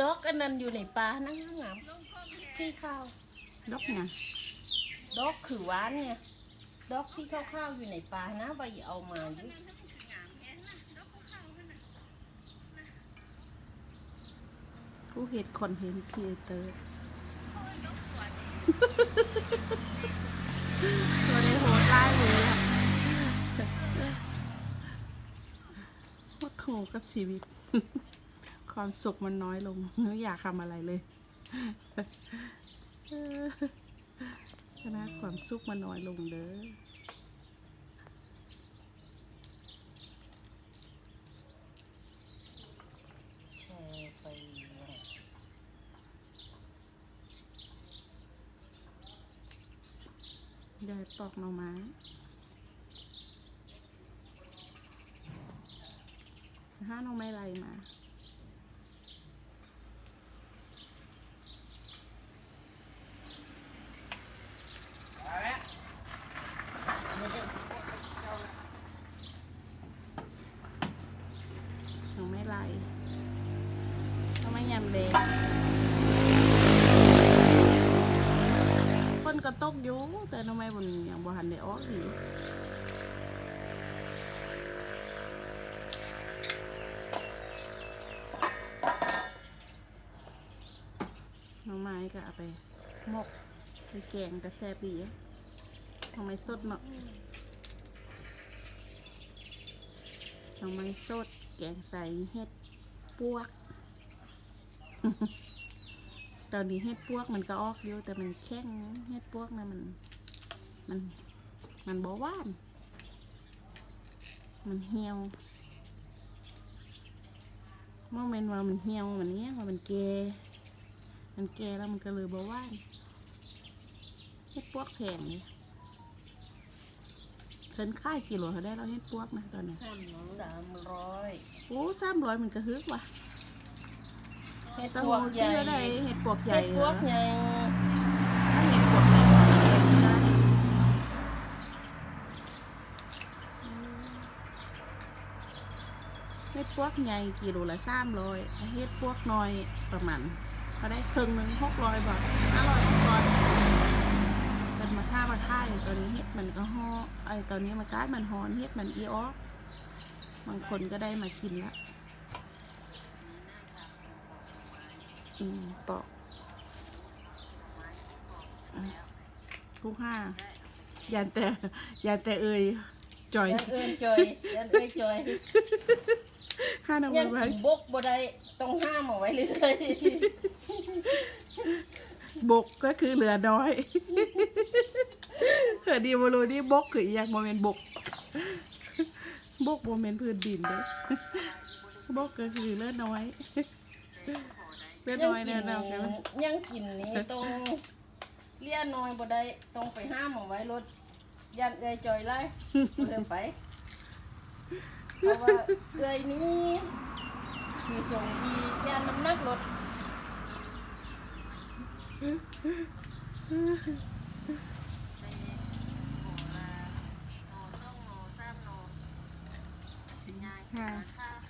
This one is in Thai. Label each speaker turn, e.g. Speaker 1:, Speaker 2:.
Speaker 1: ดอกอันนั้นอยู่ในป่านั่งงามสีขาว
Speaker 2: ดอกเนี่ย
Speaker 1: ดอกคือหวานเนี่ย ดอกสีขาวๆอยู่ในป่านะใบเอามาอยู่
Speaker 2: ผู้เห็ดคอนเทนต์ครีเอเตอร์ตัวได้โหดร้ายเลยอะว่าโหกับชีวิต ความสุขมันน้อยลงไม่อยากทำอะไรเลยนะความสุขมันน้อยลงเด้อ
Speaker 1: แชร์ไป
Speaker 2: ยายปอกหน่อไม้ห้าหน่อไม้ไรมา หน่อไม้ไร หน่อไม้ยคนก็ตกอยู่แต่หน่อไมบนอย่างบ่หันได้ออกอีกหน่อไม้ก็เอาไปหมกไปแกงกระแซบดีอะหน่อไม้สดเนาะหน่อไม้สด แกงใส่เห็ด ปวก ตอนนี้เห็ดปวกมันก็ออกอยู่แต่มันแข็งเห็ดปวกนะมัน มัน มันบ่หว่าน มันเหี่ยวเมื่อมันว่ามันเหี่ยวมันเนี้ยว่ามันแก่มันแก่แล้วมันก็เลยบ่หว่านเห็ดปวกแพงเลยเพิ่นค่ายกิโลเท่าได้แล้วเห็ดปวกนะตอนนี้
Speaker 1: สามสามร้อย
Speaker 2: โอ้สามร้อยมันก็ฮึกว่ะ
Speaker 1: เห็ด
Speaker 2: ตะ
Speaker 1: พ
Speaker 2: โห
Speaker 1: วกใหญ่
Speaker 2: เห็ดปวกใหญ่
Speaker 1: เห็ดพวกใหญ่
Speaker 2: เห็ดปวกใหญ่ก็ได้เห็ดพวกใหญ่กิโลละสามร้อยเห็ดพวกน้อยประมาณเขาได้ครึ่งหนึ่งหกร้อยบาทห้าร้อยหกร้อยเป็นมาค่ามาค่ายตอนนี้เห็ดมันก็ห่อไอตอนนี้มาการดมันหอนเห็ดมันอีออกบางคนก็ได้มากินละ อืมปอกอืมทุกห้ายันแต่ยันแต่เอ่ยจอย
Speaker 1: ยันเอินจอยยันเอ้ยจอย
Speaker 2: ห้าน้ำ
Speaker 1: ยั
Speaker 2: มันนไว้
Speaker 1: กินบกบ่ได้ต้องห้ามเอาไว้เลย
Speaker 2: บกก็คือเหลือน้อยเกิดดีโมโลนี่บกคืออหย่างโมเมนบก บกโมเมนพื้นดินเด้บกก็คือเหลือน้อย เหลือน้อยแน่นอนกัน
Speaker 1: ยังกินนี่ต้องเลี้ยน้อยบ่ได้ต้องไปห้ามเอาไว้รถยันเอ้ยจอยไล่เริ่มไปเพราะว่าเอ้ยนี้คือส่งที่ยันน้ำหนักรถ
Speaker 2: ค่ะ